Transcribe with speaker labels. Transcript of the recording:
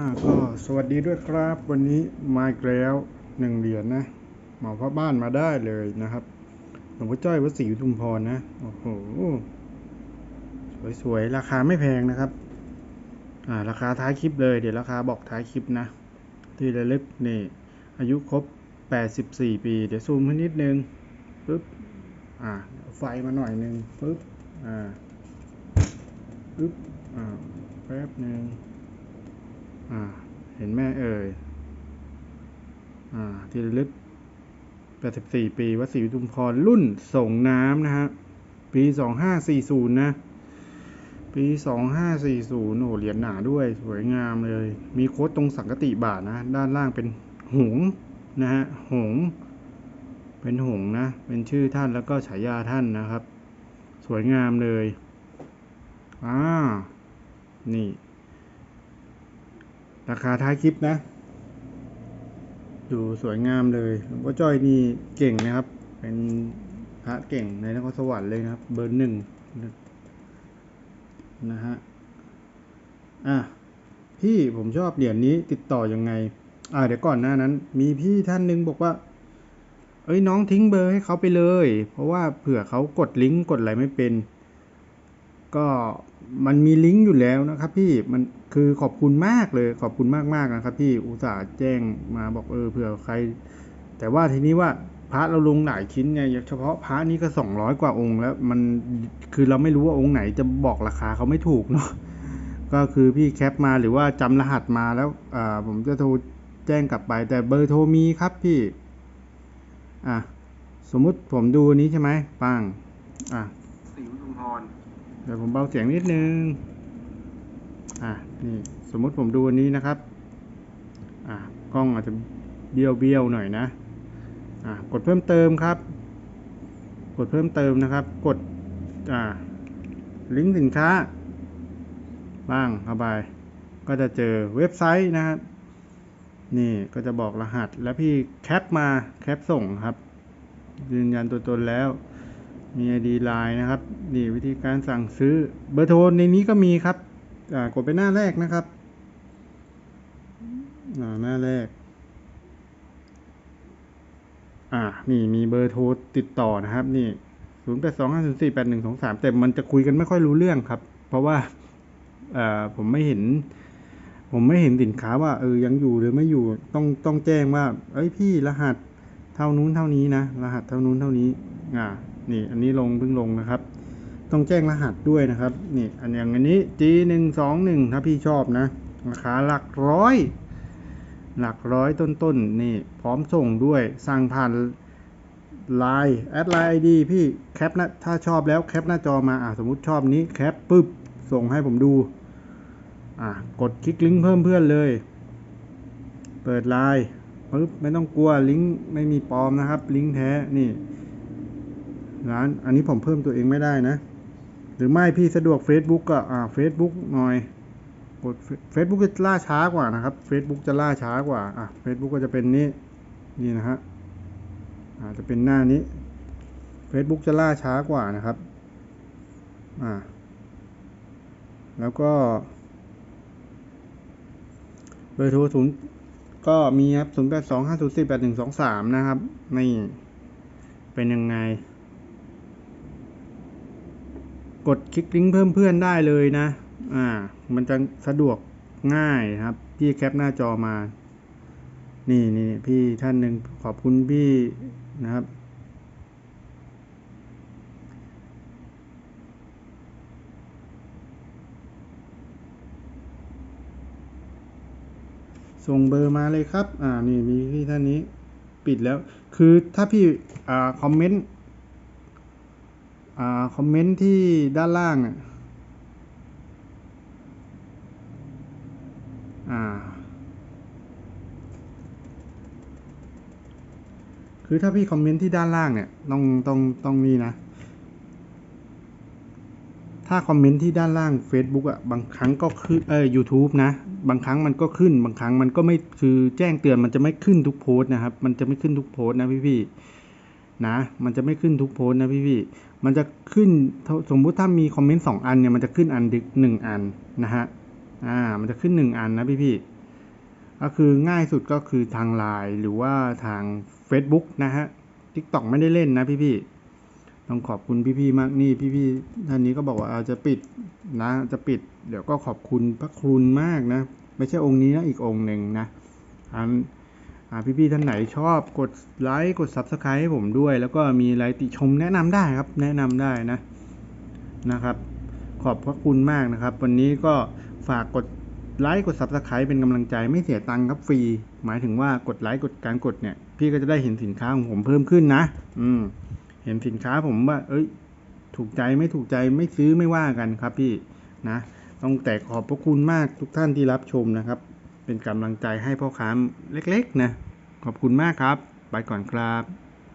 Speaker 1: อ่าก็สวัสดีด้วยครับ วันนี้มาอีกแล้วหนึ่งเหรียญนะหมาพ่อบ้านมาได้เลยนะครับหลวงพ่อจ้อยวัดศรีทุมพรนะโอ้โหสวยๆ ราคาไม่แพงนะครับ อ่า ราคาท้ายคลิปเลย เดี๋ยวราคาบอกท้ายคลิปนะ ที่ระลึกนี่ อายุครบ 84 ปี เดี๋ยวซูมขึ้นนิดนึงปึ๊บอ่า ไฟมาหน่อยนึงปึ๊บอ่าปึ๊บอ่าแป๊บหนึ่ง อ่า เห็นแม่เอ่ย อ่า ที่ระลึก84 ปีวัดศรีอุทุมพร รุ่นส่งน้ำนะฮะ ปี 2540 นะ ปี 2540 โอ้โหเหรียญหนาด้วย สวยงามเลย มีโค้ดตรงสังกติบาทนะ ด้านล่างเป็นหงนะฮะ หง เป็นหงนะ เป็นชื่อท่านแล้วก็ฉายาท่านนะครับ สวยงามเลย อ่า นี่ ราคาท้ายคลิปนะ ดูสวยงามเลยหลวงพ่อจ้อยนี่เก่งนะครับ เป็นพระเก่งในนครสวรรค์เลยนะครับ เบอร์หนึ่งนะฮะอะพี่ผมชอบเหรียญนี้ติดต่อยังไง อ่าเดี๋ยวก่อนหน้านั้น มีพี่ท่านหนึ่งบอกว่า เอ้ยน้องทิ้งเบอร์ให้เขาไปเลย เพราะว่าเผื่อเขากดลิงก์กดอะไรไม่เป็น ก็มันมีลิงก์อยู่แล้วนะครับพี่มันคือขอบคุณมากเลยขอบคุณมากๆนะครับพี่อุตส่าห์แจ้งมาบอกเออเผื่อใคร แต่ว่าทีนี้ว่าพระเราลงหลายชิ้นไงเฉพาะพระนี้ก็สองร้อยกว่าองค์แล้วมันคือเราไม่รู้ว่าองค์ไหนจะบอกราคาเขาไม่ถูกเนาะก็คือพี่แคปมาหรือว่าจำรหัสมาแล้วอ่าผมจะโทรแจ้งกลับไป แต่เบอร์โทรมีครับพี่อะสมมุติผมดูนี้ใช่ไหมปังอะ
Speaker 2: สิวชุมพร
Speaker 1: ดี๋ยวผมเบาเสียงนิดนึง อะนี่สมมติผมดูอันนี้นะครับ อะกล้องอาจจะเบี้ยวเบี้ยวหน่อยนะ อะกดเพิ่มเติมครับ กดเพิ่มเติมนะครับ กด อ่า ลิงก์สินค้า บ้างเข้าไป ก็จะเจอเว็บไซต์นะครับ นี่ก็จะบอกรหัส แล้วพี่แคปมาแคปส่งครับ ยืนยันตัวตนแล้ว มี ID Line นะครับ นี่วิธีการสั่งซื้อเบอร์โทรในนี้ก็มีครับอ่ากดไปหน้าแรกนะครับ หน้าแรก อ่า นี่มีเบอร์โทรติดต่อนะครับ นี่ศูนย์แปดสองห้าศูนย์สี่แปดหนึ่งสองสามแต่มันจะคุยกันไม่ค่อยรู้เรื่องครับ เพราะว่าอ่าผมไม่เห็น ผมไม่เห็นสินค้าว่าเออยังอยู่หรือไม่อยู่ต้องต้องแจ้งว่า เอ้ยพี่รหัสเท่านู้นเท่านี้นะ รหัสเท่านู้นเท่านี้ อ่า นี่อันนี้ลงเพิ่งลงนะครับ ต้องแจ้งรหัสด้วยนะครับ นี่อันอย่างอันนี้ G หนึ่งสองหนึ่งถ้าพี่ชอบนะราคาหลักร้อย หลักร้อยต้นๆนี่พร้อมส่งด้วยสั่งผ่านไลน์แอดไลน์ไอดีพี่แคปนะถ้าชอบแล้วแคปหน้าจอมาอ่าสมมติชอบนี้แคปปุ๊บส่งให้ผมดูอ่ากดคลิกลิงก์เพิ่มเพื่อนเลย เปิดไลน์ปุ๊บไม่ต้องกลัวลิงก์ไม่มีปลอมนะครับ ลิงก์แท้นี่ ร้าน อันนี้ผมเพิ่มตัวเองไม่ได้นะ หรือไม่พี่สะดวก Facebook ก็อ่า Facebook หน่อย กด Facebook จะล่าช้ากว่านะครับ Facebook จะล่าช้ากว่า อะ Facebook ก็จะเป็นนี้ นี่นะฮะอ่าจะเป็นหน้านี้ Facebook จะล่าช้ากว่านะครับ อ่า แล้วก็เบอร์โทรศูนย์ก็มีครับศูนย์แปดสองห้าศูนย์สี่แปดหนึ่งสองสามนะครับ นี่ เป็นยังไง กดคลิกลิงก์เพิ่มเพื่อนได้เลยนะ อ่า มันจะสะดวกง่ายครับ พี่แคปหน้าจอมา นี่นี่พี่ท่านหนึ่งขอบคุณพี่นะครับ ส่งเบอร์มาเลยครับ อ่า นี่มีพี่ท่านนี้ ปิดแล้ว คือถ้าพี่ อ่า คอมเมนต์ อ่าคอมเมนต์ที่ด้านล่างอะอ่าคือถ้าพี่คอมเมนต์ที่ด้านล่างเนี่ยต้องต้องต้องนี่นะ ถ้าคอมเมนต์ที่ด้านล่าง Facebook อะบางครั้งก็ขึ้นเออ YouTube นะ บางครั้งมันก็ขึ้น บางครั้งมันก็ไม่คือแจ้งเตือนมันจะไม่ขึ้นทุกโพสต์นะครับ มันจะไม่ขึ้นทุกโพสต์นะพี่พี่ๆนะ มันจะไม่ขึ้นทุกโพสต์นะพี่พี่ๆ มันจะขึ้นสมมุติถ้ามีคอมเมนต์สองอันเนี่ยมันจะขึ้นอันดึกหนึ่งอันนะฮะอ่ามันจะขึ้นหนึ่งอันนะพี่พี่ก็คือง่ายสุดก็คือทางไลน์หรือว่าทาง Facebook นะฮะ TikTok ไม่ได้เล่นนะพี่ๆต้องขอบคุณพี่ๆมากนี่พี่ๆท่านนี้ก็บอกว่าอาจจะปิดนะจะปิด เดี๋ยวก็ขอบคุณพระคุณมากนะ ไม่ใช่องค์นี้นะอีกองค์หนึ่งนะอัน พี่ๆท่านไหนชอบกดไลค์กด Subscribe ให้ผมด้วย แล้วก็มีอะไรติชมแนะนำได้ครับ แนะนำได้นะนะครับ ขอบพระคุณมากนะครับ วันนี้ก็ฝากกดไลค์กด Subscribe เป็นกำลังใจไม่เสียตังค์ครับฟรี หมายถึงว่ากดไลค์กดการกดเนี่ย พี่ก็จะได้เห็นสินค้าของผมเพิ่มขึ้นนะ อืม เห็นสินค้าผมว่า เอ้ย ถูกใจไม่ถูกใจไม่ซื้อไม่ว่ากันครับพี่นะต้องแต่ขอบพระคุณมากทุกท่านที่รับชมนะครับ เป็นกำลังใจให้พ่อค้าเล็กๆนะ ขอบคุณมากครับ ไปก่อนครับ